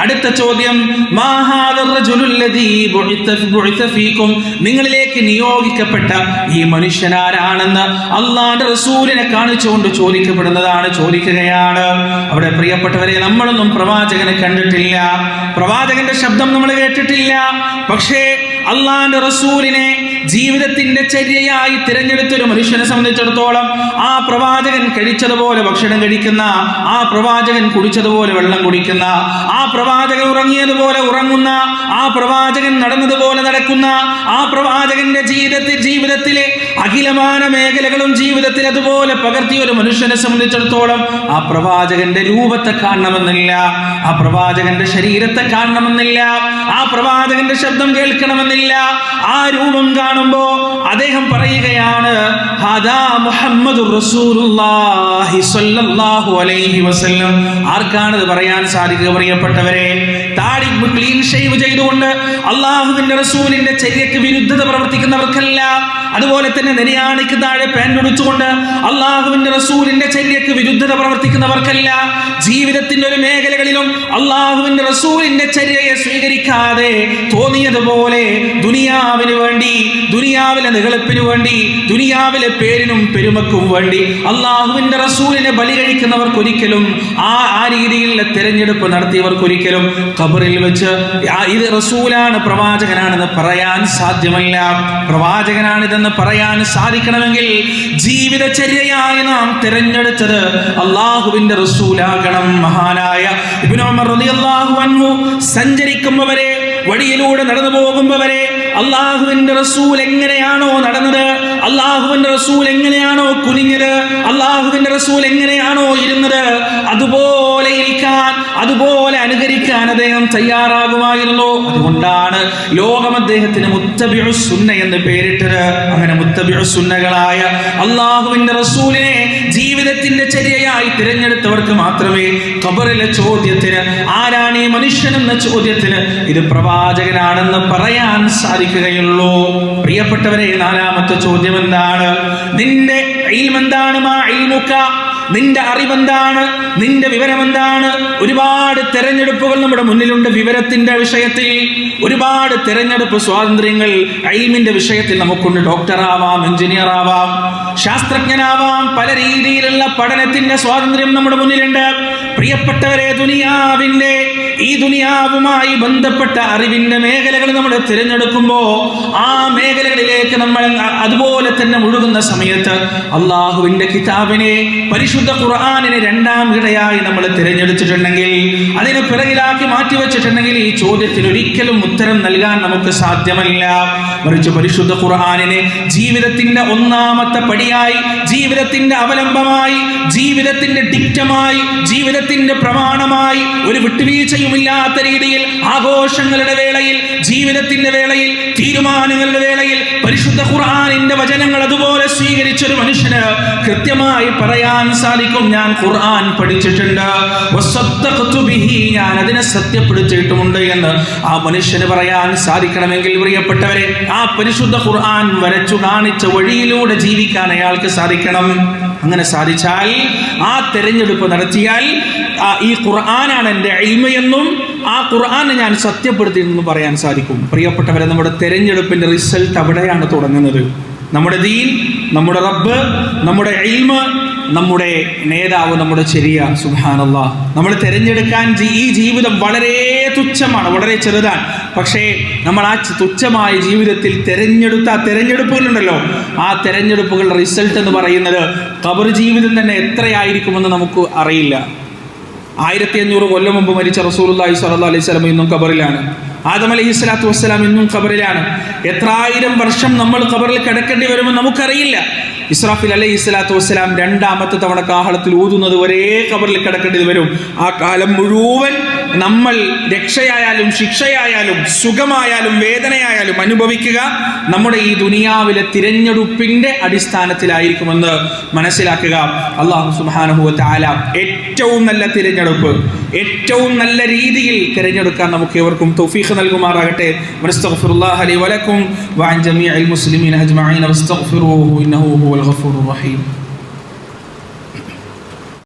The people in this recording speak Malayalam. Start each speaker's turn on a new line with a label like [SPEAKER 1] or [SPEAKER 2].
[SPEAKER 1] അടുത്ത ചോദ്യം നിങ്ങളിലേക്ക് നിയോഗിക്കപ്പെട്ട ഈ മനുഷ്യനാരാണെന്ന് അള്ളാന്റെ റസൂലിനെ കാണിച്ചുകൊണ്ട് ചോദിക്കപ്പെടുന്നതാണ് ചോദിക്കുകയാണ്. അവിടെ പ്രിയപ്പെട്ടവരെ നമ്മളൊന്നും പ്രവാചകനെ കണ്ടിട്ടില്ല. പ്രവാചകന്റെ ശബ്ദം നമ്മൾ കേട്ടിട്ടില്ല. പക്ഷേ അള്ളാന്റെ റസൂലിനെ ജീവിതത്തിന്റെ ചര്യയായി തിരഞ്ഞെടുത്ത ഒരു മനുഷ്യനെ സംബന്ധിച്ചിടത്തോളം ആ പ്രവാചകൻ കഴിച്ചതുപോലെ ഭക്ഷണം കഴിക്കുന്ന ആ പ്രവാചകൻ കുടിച്ചതുപോലെ വെള്ളം കുടിക്കുന്ന ആ പ്രവാചകൻ ഉറങ്ങിയതുപോലെ ഉറങ്ങുന്ന ആ പ്രവാചകൻ നടന്നതുപോലെ നടക്കുന്ന ആ പ്രവാചകന്റെ ജീവിതത്തിൽ ജീവിതത്തിലെ അഖിലമാന മേഖലകളും ജീവിതത്തിൽ അതുപോലെ പകർത്തി ഒരു മനുഷ്യനെ സംബന്ധിച്ചിടത്തോളം ആ പ്രവാചകന്റെ രൂപത്തെ കാണണമെന്നില്ല ആ പ്രവാചകന്റെ ശരീരത്തെ കാണണമെന്നില്ല ആ പ്രവാചകന്റെ ശബ്ദം കേൾക്കണമെന്നില്ല. ആ രൂപം കാണുമ്പോ അദ്ദേഹം പറയുകയാണ് ഹദാ മുഹമ്മദുർ റസൂലുള്ളാഹി സ്വല്ലല്ലാഹു അലൈഹി വസല്ലം. ആർക്കാണ് പറയാൻ സാധിക്കുക പ്രിയപ്പെട്ടവരെ? താടി ക്ലീൻ ഷേവ് ചെയ്തുകൊണ്ട് അള്ളാഹുവിന്റെ റസൂലിന്റെ ചര്യക്ക് വിരുദ്ധത പ്രവർത്തിക്കുന്നവർക്കല്ല. അതുപോലെ തന്നെ നെനയാണിക്ക് താഴെ പാന്റ് ഉടിച്ചുകൊണ്ട് അള്ളാഹുവിന്റെ റസൂലിന്റെ ചര്യക്ക് വിരുദ്ധത പ്രവർത്തിക്കുന്നവർക്കല്ല. ജീവിതത്തിന്റെ ഒരു മേഖലകളിലും അള്ളാഹുവിന്റെ റസൂലിന്റെ ചര്യയെ സ്വീകരിക്കാതെ തോന്നിയതുപോലെ ദുനിയാവിന് വേണ്ടി ദുനിയാവിലെ നികളിപ്പിന് വേണ്ടി ദുനിയാവിലെ പേരിനും പെരുമക്കും വേണ്ടി അള്ളാഹുവിന്റെ റസൂലിനെ ബലി കഴിക്കുന്നവർക്കൊരിക്കലും ആ ആ രീതിയിലുള്ള തെരഞ്ഞെടുപ്പ് നടത്തിയവർക്കൊരിക്കലും ഖബറിൽ വെച്ച് ഇത് റസൂലാണ് പ്രവാചകനാണെന്ന് പറയാൻ സാധ്യമല്ല. പ്രവാചകനാണിതെന്ന് പറയാൻ സാധിക്കണമെങ്കിൽ ജീവിതചര്യയായി നാം തിരഞ്ഞെടുത്തത് അള്ളാഹുവിന്റെ റസൂലാകണം. മഹാനായ അൻഹു സഞ്ചരിക്കുമ്പവരെ വഴിയിലൂടെ നടന്നു പോകുമ്പവരെ അള്ളാഹുവിന്റെ റസൂൽ എങ്ങനെയാണോ നടന്നത്? അള്ളാഹുവിന്റെ റസൂൽ എങ്ങനെയാണോ കുനിഞ്ഞത്? അള്ളാഹുവിന്റെ റസൂൽ എങ്ങനെയാണോ ഇരുന്നത്? അദ്ദേഹം തയ്യാറാകുമായിരുന്നു? അതുകൊണ്ടാണ് ലോകം അദ്ദേഹത്തിന് മുത്തബിഴു സുന്ന എന്ന് പേരിട്ടത്. അങ്ങനെ മുത്തബിഴു സുന്നകളായ അള്ളാഹുവിന്റെ റസൂലിനെ ജീവിതത്തിന്റെ ചര്യയായി തിരഞ്ഞെടുത്തവർക്ക് മാത്രമേ ഖബറിലെ ചോദ്യത്തിന് ആരാണ് ഈ മനുഷ്യൻ എന്ന ചോദ്യത്തിന് ഇത് പ്രവാചകനാണെന്ന് പറയാൻ സാധിക്കുകയുള്ളൂ. പ്രിയപ്പെട്ടവരെ നാലാമത്തെ ചോദ്യം എന്താണ് നിന്റെ എന്താണ് മാ നിന്റെ അറിവെന്താണ്? നിന്റെ വിവരമെന്താണ്? ഒരുപാട് തെരഞ്ഞെടുപ്പുകൾ നമ്മുടെ മുന്നിലുണ്ട് വിവരത്തിന്റെ വിഷയത്തിൽ. ഒരുപാട് തെരഞ്ഞെടുപ്പ് സ്വാതന്ത്ര്യങ്ങൾ ഐമിന്റെ വിഷയത്തിൽ നമുക്കുണ്ട്. ഡോക്ടർ ആവാം എഞ്ചിനീയർ ആവാം ശാസ്ത്രജ്ഞനാവാം പല രീതിയിലുള്ള പഠനത്തിന്റെ സ്വാതന്ത്ര്യം നമ്മുടെ മുന്നിലുണ്ട്. പ്രിയപ്പെട്ടവരെ ദുനിയാവിന്റെ ഈ ദുനിയാവുമായി ബന്ധപ്പെട്ട അറിവിന്റെ മേഖലകൾ നമ്മൾ തിരഞ്ഞെടുക്കുമ്പോൾ ആ മേഖലകളിലേക്ക് നമ്മൾ അതുപോലെ തന്നെ മുഴുകുന്ന സമയത്ത് അള്ളാഹുവിന്റെ കിതാബിനെ പരിശുദ്ധ ഖുർആാനിനെ രണ്ടാം ഇടയായി നമ്മൾ തിരഞ്ഞെടുത്തിട്ടുണ്ടെങ്കിൽ അതിന് പിറകിലാക്കി മാറ്റിവെച്ചിട്ടുണ്ടെങ്കിൽ ഈ ചോദ്യത്തിന് ഒരിക്കലും ഉത്തരം നൽകാൻ നമുക്ക് സാധ്യമല്ല. മറിച്ച് പരിശുദ്ധ ഖുർആാനിനെ ജീവിതത്തിന്റെ ഒന്നാമത്തെ പടിയായി ജീവിതത്തിന്റെ അവലംബമായി ജീവിതത്തിന്റെ ഡിക്റ്റമായി ജീവിതത്തിന്റെ പ്രമാണമായി ഒരു വിട്ടുവീഴ്ചയുമില്ലാത്ത രീതിയിൽ ആഘോഷങ്ങളുടെ വേളയിൽ ജീവിതത്തിന്റെ വേളയിൽ തീരുമാനങ്ങളുടെ വേളയിൽ പരിശുദ്ധ ഖുർആാനിന്റെ വചനങ്ങൾ അതുപോലെ സ്വീകരിച്ച ഒരു മനുഷ്യന് കൃത്യമായി പറയാൻ സാധിക്കും. ഞാൻ ഖുർആൻ പഠിച്ചിട്ടുണ്ട്. ഞാൻ അതിനെ സത്യപ്പെടുത്തിയിട്ടുമുണ്ട് എന്ന് ആ മനുഷ്യന് പറയാൻ സാധിക്കണമെങ്കിൽ പ്രിയപ്പെട്ടവരെ ആ പരിശുദ്ധ ഖുർആൻ വരച്ചു കാണിച്ച വഴിയിലൂടെ ജീവിക്കാൻ അയാൾക്ക് സാധിക്കണം. അങ്ങനെ സാധിച്ചാൽ ആ തെരഞ്ഞെടുപ്പ് നടത്തിയാൽ ഈ ഖുർആനാണ് എന്റെ എന്നും ആ ഖുർആനെ ഞാൻ സത്യപ്പെടുത്തിയെന്ന് പറയാൻ സാധിക്കും. പ്രിയപ്പെട്ടവരെ നമ്മുടെ തെരഞ്ഞെടുപ്പിന്റെ റിസൾട്ട് അവിടെയാണ് തുടങ്ങുന്നത്. നമ്മുടെ ദീൻ നമ്മുടെ റബ്ബ് നമ്മുടെ എൽമ നമ്മുടെ നേതാവ് നമ്മുടെ ചെറിയ സുഹാനല്ല നമ്മൾ തിരഞ്ഞെടുക്കാൻ ഈ ജീവിതം വളരെ തുച്ഛമാണ് വളരെ ചെറുതാണ്. പക്ഷേ നമ്മൾ ആ തുച്ഛമായ ജീവിതത്തിൽ തിരഞ്ഞെടുത്ത ആ തിരഞ്ഞെടുപ്പുകളുണ്ടല്ലോ ആ തിരഞ്ഞെടുപ്പുകളുടെ റിസൾട്ട് എന്ന് പറയുന്നത് കബർ ജീവിതം തന്നെ എത്രയായിരിക്കുമെന്ന് നമുക്ക് അറിയില്ല. ആയിരത്തി അഞ്ഞൂറ് കൊല്ലം മുമ്പ് മരിച്ച റസൂലുള്ളാഹി സ്വല്ലല്ലാഹു അലൈഹി സ്വലം ഇന്നും ഖബറിലാണ്. ആദം അലൈഹി സ്വലാത്തു വസ്സലാം ഇന്നും ഖബറിലാണ്. എത്രായിരം വർഷം നമ്മൾ ഖബറിൽ കിടക്കേണ്ടി വരുമെന്ന് നമുക്കറിയില്ല. ഇസ്രാഫിൽ അലൈഹി സ്വലാത്തു വസ്സലാം രണ്ടാമത്തെ തവണ കാഹളത്തിൽ ഊതുന്നത് വരെ ഖബറിൽ കിടക്കേണ്ടി വരും. ആ കാലം മുഴുവൻ നമ്മൾ രക്ഷയായാലും ശിക്ഷയായാലും സുഖമായാലും വേദനയായാലും അനുഭവിക്കുക നമ്മുടെ ഈ ദുനിയാവിലെ തിരഞ്ഞെടുപ്പിന്റെ അടിസ്ഥാനത്തിലായിരിക്കുമെന്ന് മനസ്സിലാക്കുക. അള്ളാഹു സുബാനുഭവ ആലാം ഏറ്റവും നല്ല തിരഞ്ഞെടുപ്പ് ഏറ്റവും നല്ല രീതിയിൽ തിരഞ്ഞെടുക്കാൻ നമുക്ക് ഏവർക്കും തൗഫീഖ് നൽകുമാറാകട്ടെ. വനസ്തഗ്ഫിറുല്ലാഹ ലി വലക്കും വസ്തഗ്ഫിറൂഹു ഇന്നഹു ഹുവൽ റഹീം.